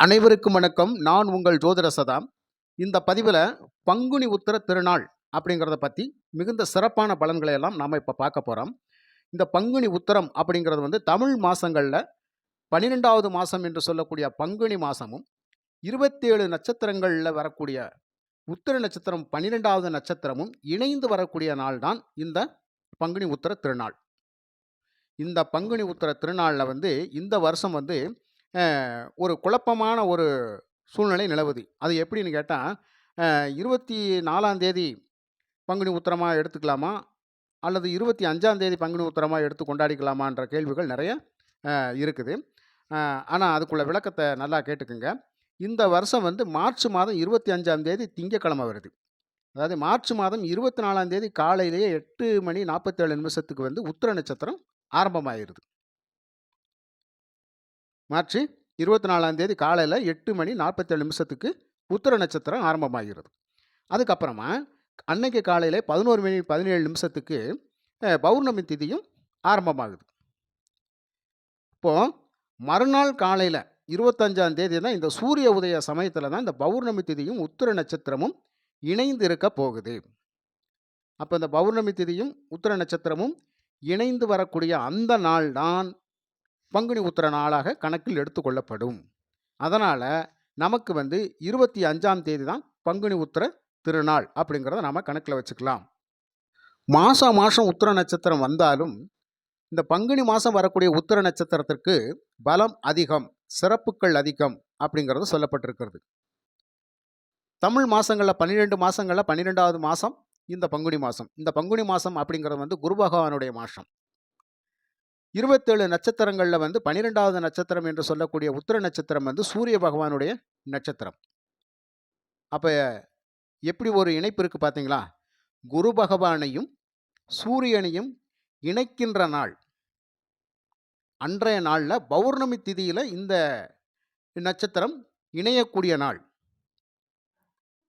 அனைவருக்கும் வணக்கம். நான் உங்கள் ஜோதிட சதாம் இந்த பதிவில் பங்குனி உத்திர திருநாள் அப்படிங்கிறத பற்றி மிகுந்த சிறப்பான பலன்களை எல்லாம் நாம் இப்போ பார்க்க போகிறோம் இந்த பங்குனி உத்திரம் அப்படிங்கிறது வந்து தமிழ் மாதங்களில் பன்னிரெண்டாவது மாதம் என்று சொல்லக்கூடிய பங்குனி மாதமும் இருபத்தேழு நட்சத்திரங்களில் வரக்கூடிய உத்தர நட்சத்திரம் பன்னிரெண்டாவது நட்சத்திரமும் இணைந்து வரக்கூடிய நாள் தான் இந்த பங்குனி உத்திர திருநாள். இந்த பங்குனி உத்திர திருநாளில் வந்து இந்த வருஷம் வந்து ஒரு குழப்பமான ஒரு சூழ்நிலை நிலவுது. அது எப்படின்னு கேட்டால் இருபத்தி நாலாம் தேதி பங்குனி உத்தரமாக எடுத்துக்கலாமா? அல்லது இருபத்தி அஞ்சாந்தேதி பங்குனி உத்தரமாக எடுத்து கொண்டாடிக்கலாமான்ற கேள்விகள் நிறைய இருக்குது. ஆனால் அதுக்குள்ள விளக்கத்தை நல்லா கேட்டுக்குங்க. இந்த வருஷம் வந்து மார்ச் மாதம் இருபத்தி அஞ்சாம் தேதி திங்கக்கிழமை வருது. அதாவது மார்ச் மாதம் இருபத்தி நாலாம் தேதி காலையிலேயே எட்டு மணி நாற்பத்தேழு நிமிஷத்துக்கு வந்து உத்திர நட்சத்திரம் ஆரம்பமாயிருது. மார்ச் இருபத்தி நாலாம் தேதி காலையில் எட்டு மணி நாற்பத்தேழு நிமிஷத்துக்கு உத்திர நட்சத்திரம் ஆரம்பமாகிறது. அதுக்கப்புறமா அன்னைக்கு காலையில் பதினோரு மணி பதினேழு நிமிஷத்துக்கு பௌர்ணமி திதியும் ஆரம்பமாகுது. இப்போது மறுநாள் காலையில் இருபத்தஞ்சாம் தேதி தான் இந்த சூரிய உதய சமயத்தில் தான் இந்த பௌர்ணமி திதியும் உத்திர நட்சத்திரமும் இணைந்து இருக்க போகுது. அப்போ இந்த பௌர்ணமி திதியும் உத்திர நட்சத்திரமும் இணைந்து வரக்கூடிய அந்த நாள் தான் பங்குனி உத்திர நாளாக கணக்கில் எடுத்துக்கொள்ளப்படும் அதனால் நமக்கு வந்து இருபத்தி அஞ்சாம் தேதி தான் பங்குனி உத்திர திருநாள் அப்படிங்கிறத நாம் கணக்கில் வச்சுக்கலாம். மாதம் மாதம் உத்திர நட்சத்திரம் வந்தாலும் இந்த பங்குனி மாதம் வரக்கூடிய உத்திர நட்சத்திரத்திற்கு பலம் அதிகம் சிறப்புகள் அதிகம் அப்படிங்கிறது சொல்லப்பட்டிருக்கிறது. தமிழ் மாதங்களில் பன்னிரெண்டு மாதங்களில் பன்னிரெண்டாவது மாதம் இந்த பங்குனி மாதம் இந்த பங்குனி மாதம் அப்படிங்கிறது வந்து குரு பகவானுடைய மாதம் இருபத்தேழு நட்சத்திரங்களில் வந்து பன்னிரெண்டாவது நட்சத்திரம் என்று சொல்லக்கூடிய உத்திர நட்சத்திரம் வந்து சூரிய பகவானுடைய நட்சத்திரம். அப்போ எப்படி ஒரு இணைப்பு இருக்குது பார்த்தீங்களா குரு பகவானையும் சூரியனையும் இணைக்கின்ற நாள். அன்றைய நாளில் பௌர்ணமி திதியில் இந்த நட்சத்திரம் இணையக்கூடிய நாள்.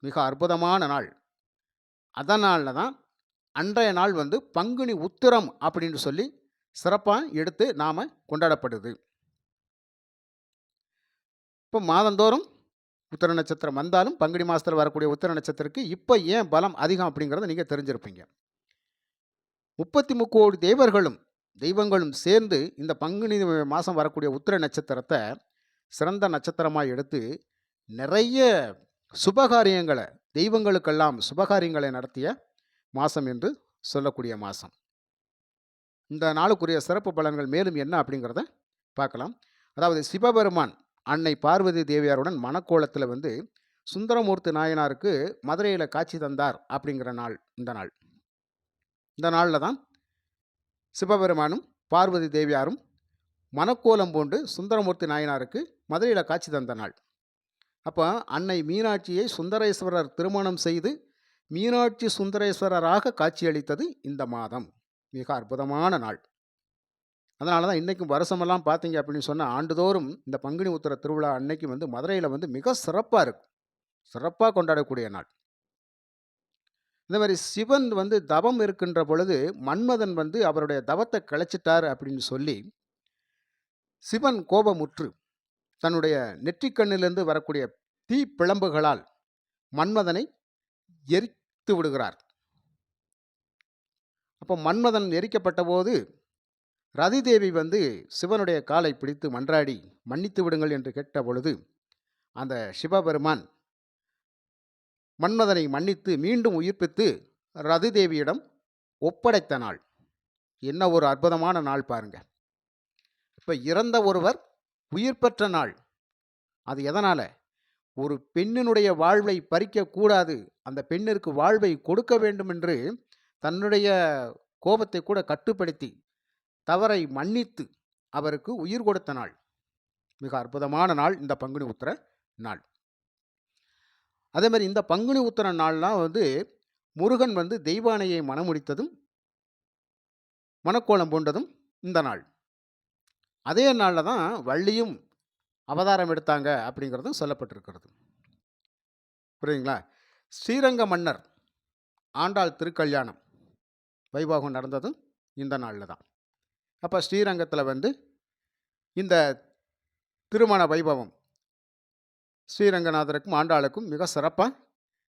மிக அற்புதமான நாள். அதனால தான் அன்றைய நாள் வந்து பங்குனி உத்திரம் அப்படின்னு சொல்லி சிறப்பாக எடுத்து நாம் கொண்டாடப்படுது. இப்போ மாதந்தோறும் உத்திர நட்சத்திரம் வந்தாலும் பங்குனி மாதத்தில் வரக்கூடிய உத்திர நட்சத்திரத்துக்கு இப்போ ஏன் பலம் அதிகம் அப்படிங்கிறத நீங்கள் தெரிஞ்சிருப்பீங்க. முப்பத்தி முக்கோடி தேவர்களும் தெய்வங்களும் சேர்ந்து இந்த பங்குனி மாதம் வரக்கூடிய உத்திர நட்சத்திரத்தை சிறந்த நட்சத்திரமாக எடுத்து நிறைய சுபகாரியங்களை தெய்வங்களுக்கெல்லாம் சுபகாரியங்களை நடத்திய மாதம் என்று சொல்லக்கூடிய மாதம் இந்த நாளுக்குரிய சிறப்பு பலன்கள் மேலும் என்ன அப்படிங்கிறத பார்க்கலாம். அதாவது சிவபெருமான் அன்னை பார்வதி தேவியாருடன் மணக்கோலத்தில் வந்து சுந்தரமூர்த்தி நாயனாருக்கு மதுரையில் காட்சி தந்தார் அப்படிங்கிற நாள் இந்த நாள். இந்த நாளில் தான் சிவபெருமானும் பார்வதி தேவியாரும் மணக்கோலம் பூண்டு சுந்தரமூர்த்தி நாயனாருக்கு மதுரையில் காட்சி தந்த நாள். அப்போ அன்னை மீனாட்சியை சுந்தரேஸ்வரர் திருமணம் செய்து மீனாட்சி சுந்தரேஸ்வரராக காட்சியளித்தது இந்த மாதம். மிக அற்புதமான நாள். அதனால தான் இன்றைக்கும் வருஷமெல்லாம் பார்த்தீங்க அப்படின்னு சொன்னால் ஆண்டுதோறும் இந்த பங்குனி உத்திர திருவிழா அன்னைக்கு வந்து மதுரையில் வந்து மிக சிறப்பாக இருக்கும். சிறப்பாக கொண்டாடக்கூடிய நாள். இந்த மாதிரி சிவன் வந்து தவம் இருக்கின்ற பொழுது மன்மதன் வந்து அவருடைய தவத்தை கிளச்சிட்டார் அப்படின்னு சொல்லி சிவன் கோபமுற்று தன்னுடைய நெற்றிக்கண்ணிலிருந்து வரக்கூடிய தீ பிளம்புகளால் மன்மதனை எரித்து விடுகிறார். அப்போ மன்மதன் எரிக்கப்பட்ட போது ரதிதேவி வந்து சிவனுடைய காலை பிடித்து மன்றாடி மன்னித்து விடுங்கள் என்று கேட்ட பொழுது அந்த சிவபெருமான் மன்மதனை மன்னித்து மீண்டும் உயிர்ப்பித்து ரதிதேவியிடம் ஒப்படைத்த நாள் என்ன ஒரு அற்புதமான நாள் பாருங்க. இப்போ இறந்த ஒருவர் உயிர் பெற்ற நாள். அது எதனால்? ஒரு பெண்ணினுடைய வாழ்வை பறிக்கக்கூடாது. அந்த பெண்ணிற்கு வாழ்வை கொடுக்க வேண்டும் என்று தன்னுடைய கோபத்தை கூட கட்டுப்படுத்தி தவறை மன்னித்து அவருக்கு உயிர் கொடுத்த நாள். மிக அற்புதமான நாள் இந்த பங்குனி உத்திர நாள். அதே மாதிரி இந்த பங்குனி உத்திர நாள்லாம் வந்து முருகன் வந்து தெய்வானையை மணமுடித்ததும் மனக்கோலம் பூண்டதும் இந்த நாள். அதே நாளில் தான் வள்ளியும் அவதாரம் எடுத்தாங்க அப்படிங்கிறதும் சொல்லப்பட்டிருக்கிறது. புரியுங்களா ஸ்ரீரங்க மன்னர் ஆண்டாள் திருக்கல்யாணம். வைபாகம் நடந்ததும் இந்த நாளில் தான் அப்போ ஸ்ரீரங்கத்தில் வந்து இந்த திருமண வைபவம் ஸ்ரீரங்கநாதருக்கும் ஆண்டாளுக்கும் மிக சிறப்பாக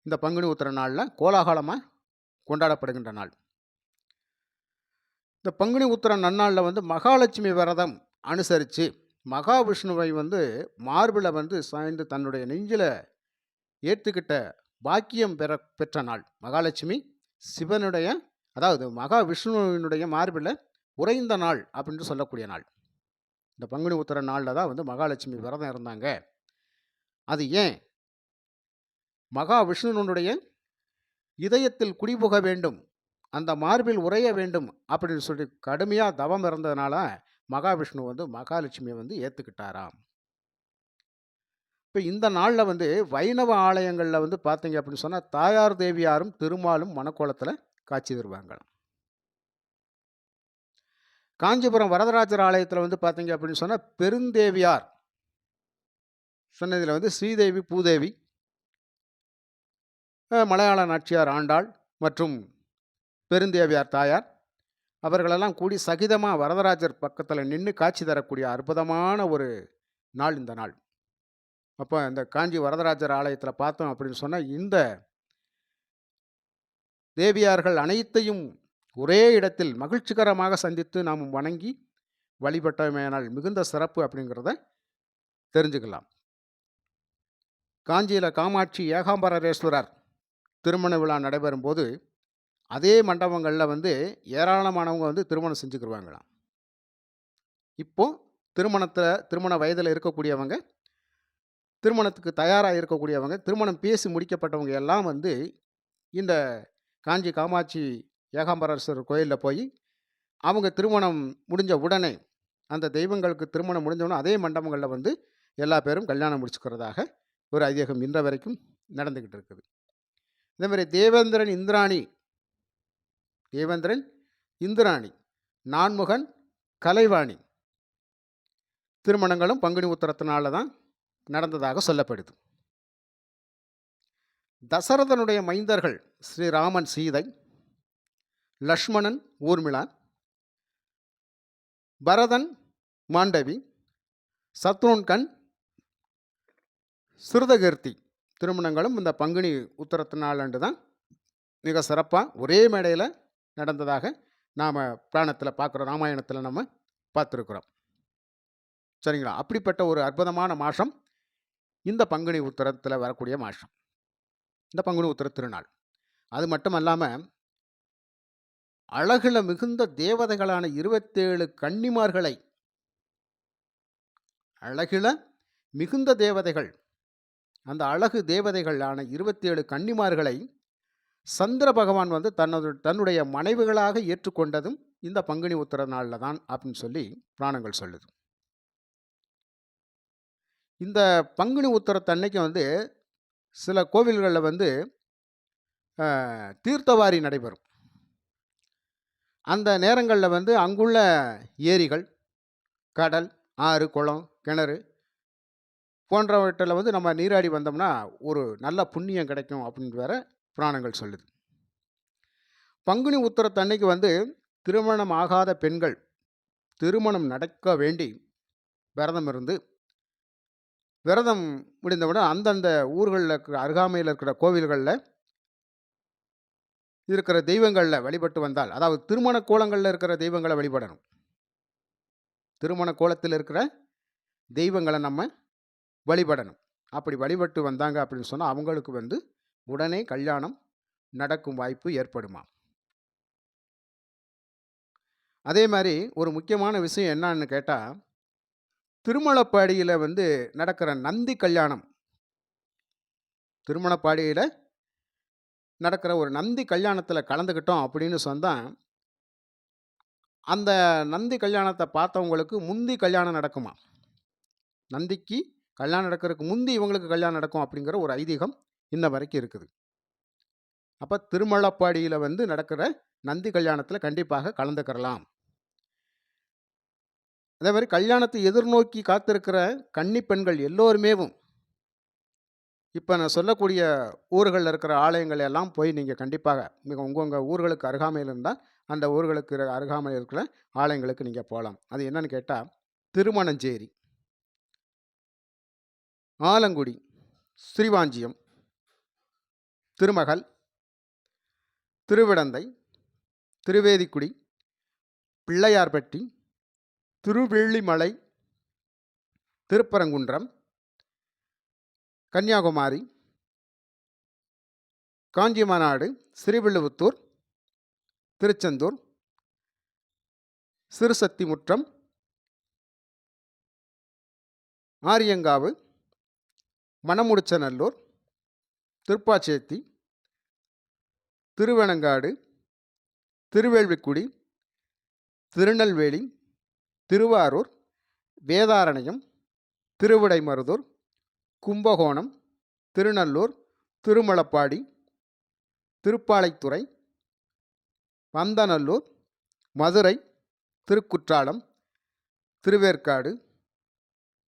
இந்த பங்குனி உத்திர நாளில் கோலாகலமாக கொண்டாடப்படுகின்ற நாள். இந்த பங்குனி உத்திர நன்னாளில் வந்து மகாலட்சுமி விரதம் அனுசரித்து மகாவிஷ்ணுவை வந்து மார்பில் வந்து சாய்ந்து தன்னுடைய நெஞ்சில் ஏற்றுக்கிட்ட பாக்கியம் பெற பெற்ற நாள். மகாலட்சுமி சிவனுடைய அதாவது மகாவிஷ்ணுவினுடைய மார்பில் உறைந்த நாள் அப்படின்னு சொல்லக்கூடிய நாள். இந்த பங்குனி உத்திர நாளில் தான் வந்து மகாலட்சுமி விரதம் இருந்தாங்க. அது ஏன்? மகாவிஷ்ணுவினுடைய இதயத்தில் குடிபுக வேண்டும். அந்த மார்பில் உறைய வேண்டும் அப்படின்னு சொல்லி கடுமையாக தவம் இருந்ததுனால, மகாவிஷ்ணு வந்து மகாலட்சுமியை வந்து ஏற்றுக்கிட்டாராம் இப்போ இந்த நாளில் வந்து வைணவ ஆலயங்களில் வந்து பார்த்தீங்க அப்படின்னு சொன்னால் தாயார் தேவியாரும், திருமாலும் மணக்கோலத்தில் காட்சி தருவாங்க. காஞ்சிபுரம் வரதராஜர் ஆலயத்தில் வந்து பார்த்தீங்க அப்படின்னு சொன்னால் பெருந்தேவியார். சொன்னதில் வந்து ஸ்ரீதேவி, பூதேவி. மலையாள நாச்சியார் ஆண்டாள் மற்றும் பெருந்தேவியார் தாயார். அவர்களெல்லாம் கூடி சகிதமாக வரதராஜர் பக்கத்தில் நின்று காட்சி தரக்கூடிய அற்புதமான ஒரு நாள் இந்த நாள். அப்போ இந்த காஞ்சி வரதராஜர் ஆலயத்தில் பார்த்தோம் அப்படின்னு சொன்னால் இந்த தேவியார்கள் அனைத்தையும் ஒரே இடத்தில் மகிழ்ச்சிகரமாக சந்தித்து நாம் வணங்கி வழிபட்டமையானால் மிகுந்த சிறப்பு அப்படிங்கிறத தெரிஞ்சுக்கலாம். காஞ்சியில காமாட்சி ஏகாம்பரேஸ்வரர் திருமண விழா நடைபெறும் போது அதே மண்டபங்களில் வந்து ஏராளமானவங்க வந்து திருமணம் செஞ்சுக்கிருவாங்களாம். இப்போ திருமணத்தில் திருமண வயதில் இருக்கக்கூடியவங்க, திருமணத்துக்கு தயாராக இருக்கக்கூடியவங்க, திருமணம் பேசி முடிக்கப்பட்டவங்க எல்லாம் வந்து இந்த காஞ்சி காமாட்சி ஏகாம்பரேஸ்வரர் கோயிலில் போய் அவங்க திருமணம் முடிஞ்ச உடனே, அந்த தெய்வங்களுக்கு திருமணம் முடிஞ்சவுடனே அதே மண்டபங்களில் வந்து எல்லா பேரும் கல்யாணம் முடிச்சுக்கிறதாக ஒரு ஐதீகம் இன்ற வரைக்கும் நடந்துக்கிட்டு இருக்குது. இதேமாதிரி தேவேந்திரன், இந்திராணி தேவேந்திரன், இந்திராணி, நான்முகன், கலைவாணி திருமணங்களும் பங்குனி உத்தரத்தினால தான் நடந்ததாக சொல்லப்படுது. தசரதனுடைய மைந்தர்கள் ஸ்ரீராமன், சீதை, லக்ஷ்மணன், ஊர்மிளா, பரதன், மாண்டவி, சத்ருன்கண் சிறுதகீர்த்தி திருமணங்களும் இந்த பங்குனி உத்திரத்தினாள் அன்று தான் மிக சிறப்பாக ஒரே மேடையில் நடந்ததாக நாம் பிராணத்தில் பார்க்குறோம் ராமாயணத்தில் நம்ம பார்த்துருக்குறோம் சரிங்களா? அப்படிப்பட்ட ஒரு அற்புதமான மாதம் இந்த பங்குனி உத்தரத்தில் வரக்கூடிய மாதம் இந்த பங்குனி உத்திர திருநாள். அது மட்டும் அல்லாமல் அழகில் மிகுந்த தேவதைகளான 27 கன்னிமார்களை அழகில மிகுந்த தேவதைகள். அந்த அழகு தேவதைகளான 27 கன்னிமார்களை சந்திர பகவான் வந்து தன்னது தன்னுடைய மனைவிகளாக ஏற்றுக்கொண்டதும் இந்த பங்குனி உத்திர நாளில் தான் அப்படின்னு சொல்லி புராணங்கள் சொல்லுது. இந்த பங்குனி உத்திரத்தன்னைக்கு வந்து சில கோவில்களில் வந்து தீர்த்தவாரி நடைபெறும். அந்த நேரங்களில் வந்து அங்குள்ள ஏரிகள், கடல், ஆறு, குளம், கிணறு போன்றவற்றில் வந்து நம்ம நீராடி வந்தோம்னா, ஒரு நல்ல புண்ணியம் கிடைக்கும் அப்படின்னு வேற புராணங்கள் சொல்லுது. பங்குனி உத்திரத்தன்னைக்கு வந்து திருமணம் ஆகாத பெண்கள் திருமணம் நடக்க வேண்டி விரதம் இருந்து, விரதம் முடிந்தவுடன் அந்தந்த ஊர்களில் இருக்கிற அருகாமையில் இருக்கிற கோவில்களில் இருக்கிற தெய்வங்களில் வழிபட்டு வந்தால், அதாவது திருமண கோலங்களில் இருக்கிற தெய்வங்களை வழிபடணும். திருமண கோலத்தில் இருக்கிற தெய்வங்களை நம்ம வழிபடணும். அப்படி வழிபட்டு வந்தாங்க அப்படின்னு சொன்னால் அவங்களுக்கு வந்து உடனே கல்யாணம் நடக்கும் வாய்ப்பு ஏற்படுமா அதே மாதிரி ஒரு முக்கியமான விஷயம் என்னான்னு கேட்டால் திருமலப்பாடியில் வந்து நடக்கிற நந்தி கல்யாணம். திருமணப்பாடியில் நடக்கிற ஒரு நந்தி கல்யாணத்தில் கலந்துக்கிட்டோம் அப்படின்னு சொன்னால் அந்த நந்தி கல்யாணத்தை பார்த்தவங்களுக்கு முந்தி கல்யாணம் நடக்குமா நந்திக்கு கல்யாணம் நடக்கிறதுக்கு முந்தி இவங்களுக்கு கல்யாணம் நடக்கும் அப்படிங்கிற ஒரு ஐதீகம் இன்ன வரைக்கும் இருக்குது. அப்போ திருமலப்பாடியில் வந்து நடக்கிற நந்தி கல்யாணத்தில் கண்டிப்பாக கலந்துக்கிறலாம். அதே மாதிரி கல்யாணத்தை எதிர்நோக்கி காத்திருக்கிற கன்னி பெண்கள் எல்லோருமேவும் இப்போ நான் சொல்லக்கூடிய ஊர்களில் இருக்கிற ஆலயங்கள் எல்லாம் போய் நீங்கள் கண்டிப்பாக மிக உங்க உங்கள் ஊர்களுக்கு அருகாமையில் இருந்தால் அந்த ஊர்களுக்கு அருகாமையில் இருக்கிற ஆலயங்களுக்கு நீங்கள் போகலாம் அது என்னன்னு கேட்டால் திருமணஞ்சேரி, ஆலங்குடி, ஸ்ரீவாஞ்சியம் திருமகள் திருவிடந்தை திருவேதிக்குடி பிள்ளையார்பட்டி திருவெள்ளிமலை திருப்பரங்குன்றம் கன்னியாகுமரி காஞ்சிமாநாடு ஸ்ரீவில்லிபுத்தூர் திருச்செந்தூர் சிறுசக்திமுற்றம் ஆரியங்காவு மணமுடிச்சநல்லூர் திருப்பாச்சேத்தி திருவனங்காடு திருவேள்விக்குடி திருநெல்வேலி திருவாரூர் வேதாரண்யம் திருவிடைமருதூர் கும்பகோணம் திருநல்லூர் திருமலப்பாடி திருப்பாலைத்துறை பந்தநல்லூர் மதுரை திருக்குற்றாலம் திருவேற்காடு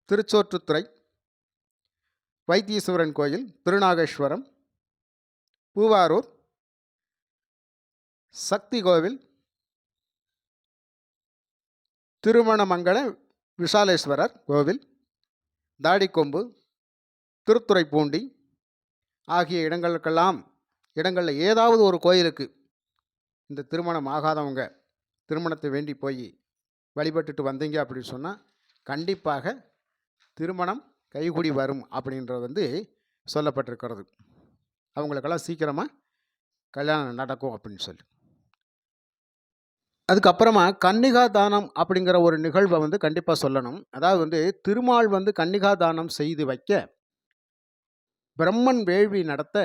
திருச்சோற்றுத்துறை வைத்தீஸ்வரன் கோயில் திருநாகேஸ்வரம் பூவாரூர் சக்தி கோவில் திருமணமங்கல விசாலேஸ்வரர் கோவில் தாடிக்கொம்பு திருத்துறைப்பூண்டி ஆகிய இடங்களுக்கெல்லாம் இடங்களில் ஏதாவது ஒரு கோயிலுக்கு இந்த திருமணம் ஆகாதவங்க திருமணத்தை வேண்டி போய் வழிபட்டுட்டு வந்தீங்க அப்படின்னு சொன்னால் கண்டிப்பாக திருமணம் கைகூடி வரும் அப்படின்றது வந்து சொல்லப்பட்டிருக்கிறது. அவங்களுக்கெல்லாம் சீக்கிரமாக கல்யாணம் நடக்கும் அப்படின்னு சொல்லி. அதுக்கப்புறமா கன்னிகா தானம் அப்படிங்கிற ஒரு நிகழ்வை வந்து கண்டிப்பாக சொல்லணும். அதாவது வந்து திருமால் வந்து கன்னிகா தானம் செய்து வைக்க பிரம்மன் வேள்வி நடத்த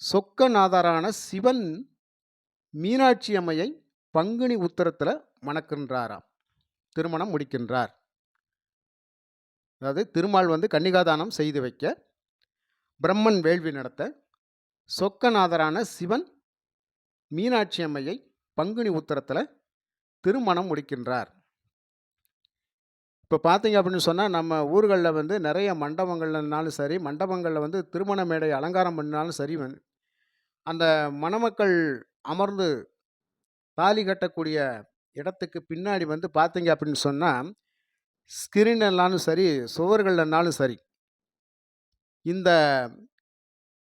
சொக்கநாதரான சிவன் மீனாட்சி அம்மையை பங்குனி உத்தரத்தில் மணக்கின்றாராம். திருமணம் முடிக்கின்றார். அதாவது திருமால் வந்து கன்னிகாதானம் செய்து வைக்க பிரம்மன் வேள்வி நடத்த சொக்கநாதரான சிவன் மீனாட்சி அம்மையை பங்குனி உத்தரத்தில் திருமணம் முடிக்கின்றார். இப்போ பார்த்தீங்க அப்படின்னு சொன்னால் நம்ம ஊர்களில் வந்து நிறைய மண்டபங்கள்னாலும் சரி மண்டபங்களில் வந்து திருமண மேடை அலங்காரம் பண்ணாலும் சரி வந்து அந்த மணமக்கள் அமர்ந்து தாலி கட்டக்கூடிய இடத்துக்கு பின்னாடி வந்து பார்த்தீங்க அப்படின்னு சொன்னால் ஸ்கிரீன்லனாலும் சரி சுவர்கள்னாலும் சரி இந்த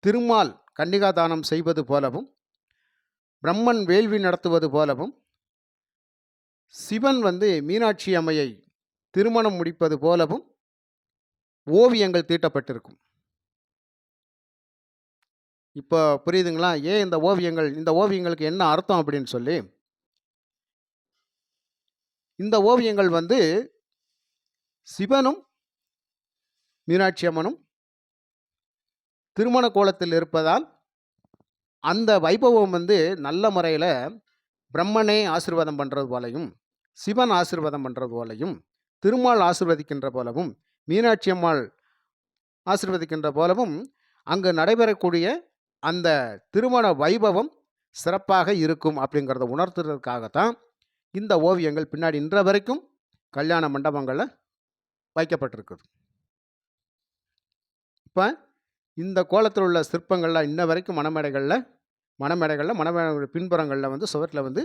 திருமால் கன்னிகா தானம் செய்வது போலவும் பிரம்மன் வேள்வி நடத்துவது போலவும் சிவன் வந்து மீனாட்சி அம்மையை திருமணம் முடிப்பது போலவும் ஓவியங்கள் தீட்டப்பட்டிருக்கும். இப்போ புரியுதுங்களா? ஏன் இந்த ஓவியங்கள் இந்த ஓவியங்களுக்கு என்ன அர்த்தம் அப்படின்னு சொல்லி? இந்த ஓவியங்கள் வந்து சிவனும் மீனாட்சி அம்மனும் திருமண கோலத்தில் இருப்பதால் அந்த வைபவம் வந்து நல்ல முறையில் பிரம்மனே ஆசீர்வாதம் பண்ணுறது போலையும் சிவன் ஆசீர்வாதம் பண்ணுறது போலையும் திருமால் ஆசிர்வதிக்கின்ற போலவும் மீனாட்சி அம்மாள் ஆசிர்வதிக்கின்ற போலவும் அங்கு நடைபெறக்கூடிய அந்த திருமண வைபவம் சிறப்பாக இருக்கும் அப்படிங்கிறத உணர்த்துறதுக்காகத்தான் இந்த ஓவியங்கள் பின்னாடி இன்ற வரைக்கும் கல்யாண மண்டபங்களில் வைக்கப்பட்டிருக்குது. இப்போ இந்த கோலத்தில் உள்ள சிற்பங்கள்லாம் இன்ன வரைக்கும் மணமேடைகளில் மணமேடைகளில் மணமேடை பின்புறங்களில் வந்து சுவற்றில் வந்து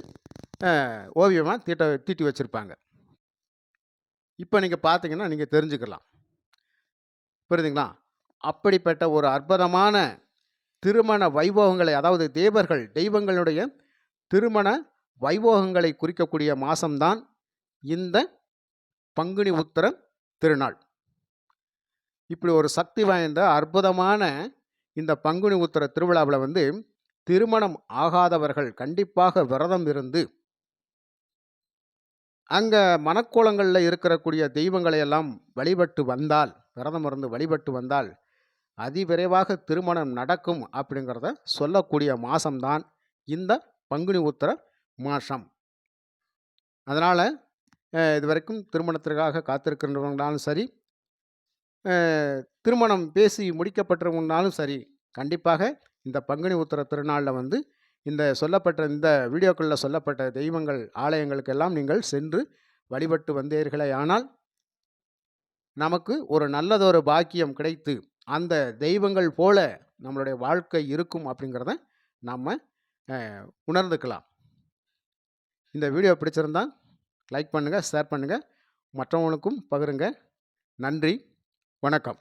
ஓவியமாக தீட்ட தீட்டி வச்சுருப்பாங்க. இப்போ நீங்கள் பார்த்தீங்கன்னா நீங்கள் தெரிஞ்சுக்கலாம். புரியுதுங்களா? அப்படிப்பட்ட ஒரு அற்புதமான திருமண வைபவங்களை அதாவது தேவர்கள் தெய்வங்களுடைய திருமண வைபோகங்களை குறிக்கக்கூடிய மாதம்தான் இந்த பங்குனி உத்திர திருநாள். இப்படி ஒரு சக்தி வாய்ந்த அற்புதமான இந்த பங்குனி உத்திர திருவிழாவில் வந்து திருமணம் ஆகாதவர்கள் கண்டிப்பாக விரதம் இருந்து அங்கே மனக்கோலங்களில் இருக்கக்கூடிய தெய்வங்களை எல்லாம் வழிபட்டு வந்தால் விரதம் இருந்து வழிபட்டு வந்தால் அதிவிரைவாக திருமணம் நடக்கும் அப்படிங்கிறத சொல்லக்கூடிய மாதம்தான் இந்த பங்குனி உத்திர மாதம் அதனால் இது வரைக்கும் திருமணத்திற்காக காத்திருக்கின்றவங்களாலும் சரி திருமணம் பேசி முடிக்கப்பட்டவங்கனாலும் சரி கண்டிப்பாக இந்த பங்குனி உத்திர திருநாளில் வந்து இந்த சொல்லப்பட்ட இந்த வீடியோக்களில் சொல்லப்பட்ட தெய்வங்கள் ஆலயங்களுக்கெல்லாம் நீங்கள் சென்று வழிபட்டு வந்தீர்களே ஆனால் நமக்கு ஒரு நல்லதொரு பாக்கியம் கிடைத்து அந்த தெய்வங்கள் போல நம்மளுடைய வாழ்க்கை இருக்கும் அப்படிங்கிறத நம்ம உணர்ந்துக்கலாம். இந்த வீடியோ பிடிச்சிருந்தா லைக் பண்ணுங்கள் ஷேர் பண்ணுங்கள் மற்றவங்களுக்கும் பகிருங்க. நன்றி. வணக்கம்.